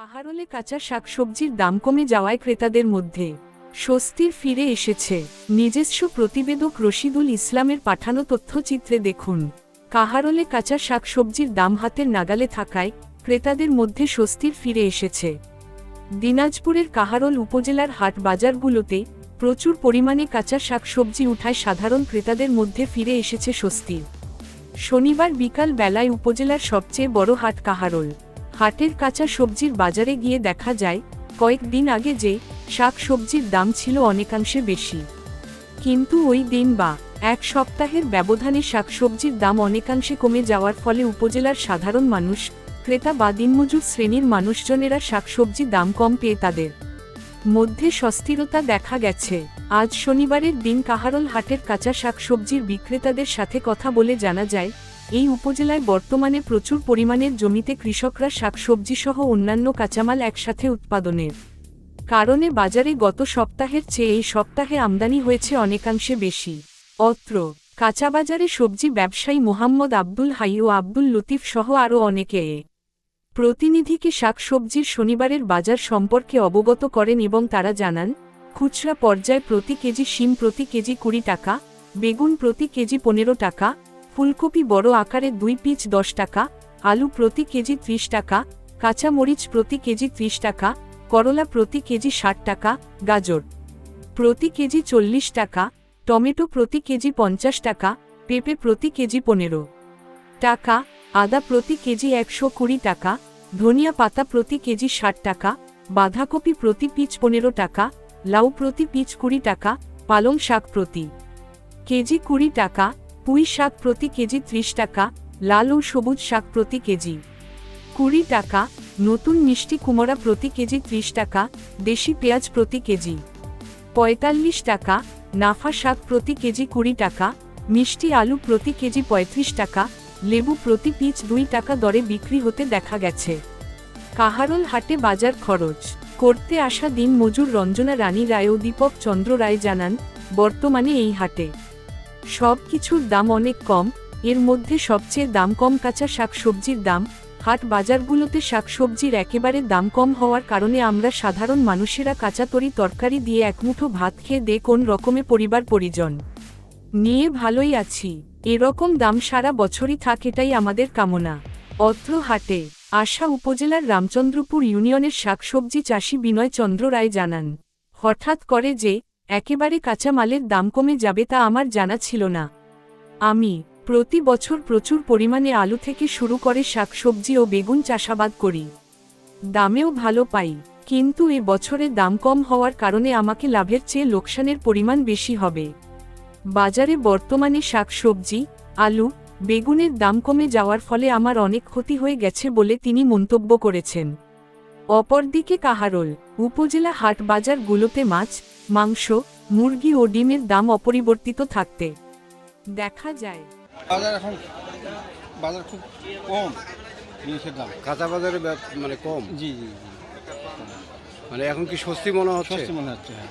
কাহারলে কাঁচা শাকসবজির দাম কমে যাওয়ায় ক্রেতাদের মধ্যে স্বস্তির ফিরে এসেছে। নিজস্ব প্রতিবেদক রশিদুল ইসলামের পাঠানো তথ্যচিত্রে দেখুন। কাহারলে কাঁচা শাকসবজির দাম হাতের নাগালে থাকায় ক্রেতাদের মধ্যে স্বস্তির ফিরে এসেছে। দিনাজপুরের কাহারল উপজেলার হাট বাজারগুলোতে প্রচুর পরিমাণে কাঁচা শাকসবজি উঠায় সাধারণ ক্রেতাদের মধ্যে ফিরে এসেছে স্বস্তি। শনিবার বিকাল বেলায় উপজেলার সবচেয়ে বড় হাট কাহারল। হাটের কাঁচা সবজির বাজারে গিয়ে দেখা যায় কয়েকদিন আগে যে শাক সবজির দাম ছিল অনেকাংশে বেশি। কিন্তু ওই দিন বা এক সপ্তাহের ব্যবধানে শাকসবজির দাম অনেকাংশে কমে যাওয়ার ফলে উপজেলার সাধারণ মানুষ, ক্রেতা বা দিনমজুর শ্রেণির মানুষজনেরা শাকসবজি দাম কম পেয়ে তাদের মধ্যে সস্থিরতা দেখা গেছে। আজ শনিবারের দিন কাহারল হাটের কাঁচা শাকসবজির বিক্রেতাদের সাথে কথা বলে জানা যায় এই উপজেলায় বর্তমানে প্রচুর পরিমাণের জমিতে কৃষকরা শাকসবজি সহ অন্যান্য কাঁচামাল একসাথে উৎপাদনের কারণে বাজারে গত সপ্তাহের চেয়ে এই সপ্তাহে আমদানি হয়েছে অনেকাংশে বেশি। অত্র, কাঁচা বাজারে সবজি ব্যবসায়ী মোহাম্মদ আব্দুল হাই ও আব্দুল লতিফ সহ আরও অনেকে প্রতিনিধিকে শাকসবজির শনিবারের বাজার সম্পর্কে অবগত করেন এবং তারা জানান, খুচরা পর্যায়ে প্রতি কেজি শিম প্রতি কেজি কুড়ি টাকা, বেগুন প্রতি কেজি পনেরো টাকা ফুলকপি বড় আকারের দুই পিচ দশ টাকা, আলু প্রতি কেজি ত্রিশ টাকা কাঁচা মরিচ প্রতি কেজি ত্রিশ টাকা, করলা প্রতি কেজি ষাট টাকা, গাজর প্রতি কেজি চল্লিশ টাকা, টমেটো প্রতি কেজি পঞ্চাশ টাকা, পেঁপে প্রতি কেজি পনেরো টাকা, আদা প্রতি কেজি একশো কুড়ি টাকা, ধনিয়া পাতা প্রতি কেজি ষাট টাকা, বাঁধাকপি প্রতি পিচ পনেরো টাকা, লাউ প্রতি পিচ কুড়ি টাকা, পালং শাক প্রতি কেজি কুড়ি টাকা পুঁই শাক প্রতি কেজি ত্রিশ টাকা, লাল ও সবুজ শাক প্রতি কেজি। কুড়ি টাকা, নতুন মিষ্টি কুমড়া প্রতি কেজি ত্রিশ টাকা, দেশি পেঁয়াজ প্রতি কেজি। পঁয়তাল্লিশ টাকা, নাফা শাক প্রতি কেজি কুড়ি টাকা, মিষ্টি আলু প্রতি কেজি পঁয়ত্রিশ টাকা, লেবু প্রতি পিচ দুই টাকা দরে বিক্রি হতে দেখা গেছে। কাহারল হাটে বাজার খরচ। করতে আসা দিন মজুর রঞ্জনা রানী রায় ও দীপক চন্দ্র রায় জানান, বর্তমানে এই হাটে সব কিছুর দাম অনেক কম, এর মধ্যে সবচেয়ে দাম কম কাঁচা শাকসবজির দাম, হাট বাজারগুলোতে শাকসবজির একেবারে দাম কম হওয়ার কারণে আমরা সাধারণ মানুষেরা কাঁচাতরি তরকারি দিয়ে একমুঠো ভাত খেয়ে দে কোন রকমে পরিবার পরিজন। নিয়ে ভালোই আছি, এরকম দাম সারা বছরই থাক এটাই আমাদের কামনা। অত্র হাটে, আশা উপজেলার রামচন্দ্রপুর ইউনিয়নের শাকসবজি চাষি বিনয় চন্দ্র রায় জানান, হঠাৎ করে যে একেবারে কাঁচামালের দাম কমে যাবে তা আমার জানা ছিল না। আমি প্রতি বছর প্রচুর পরিমাণে আলু থেকে শুরু করে শাকসবজি ও বেগুন চাষাবাদ করি। দামেও ভালো পাই, কিন্তু এ বছরে দাম কম হওয়ার কারণে আমাকে লাভের চেয়ে লোকসানের পরিমাণ বেশি হবে। বাজারে বর্তমানে শাকসবজি, আলু, বেগুনের দাম কমে যাওয়ার ফলে আমার অনেক ক্ষতি হয়ে গেছে বলে তিনি মন্তব্য করেছেন। অপরদিকে কাহারোল উপজেলা হাট বাজারগুলোতে মাছ মাংস মুরগি ও ডিমের দাম অপরিবর্তিত থাকতে দেখা যায়। বাজার এখন বাজার খুব কম জিনিসের দাম। কাঁচা বাজারে মানে কম? জি জি। মানে এখন কি স্বস্তি মনে হচ্ছে? স্বস্তি মনে হচ্ছে হ্যাঁ।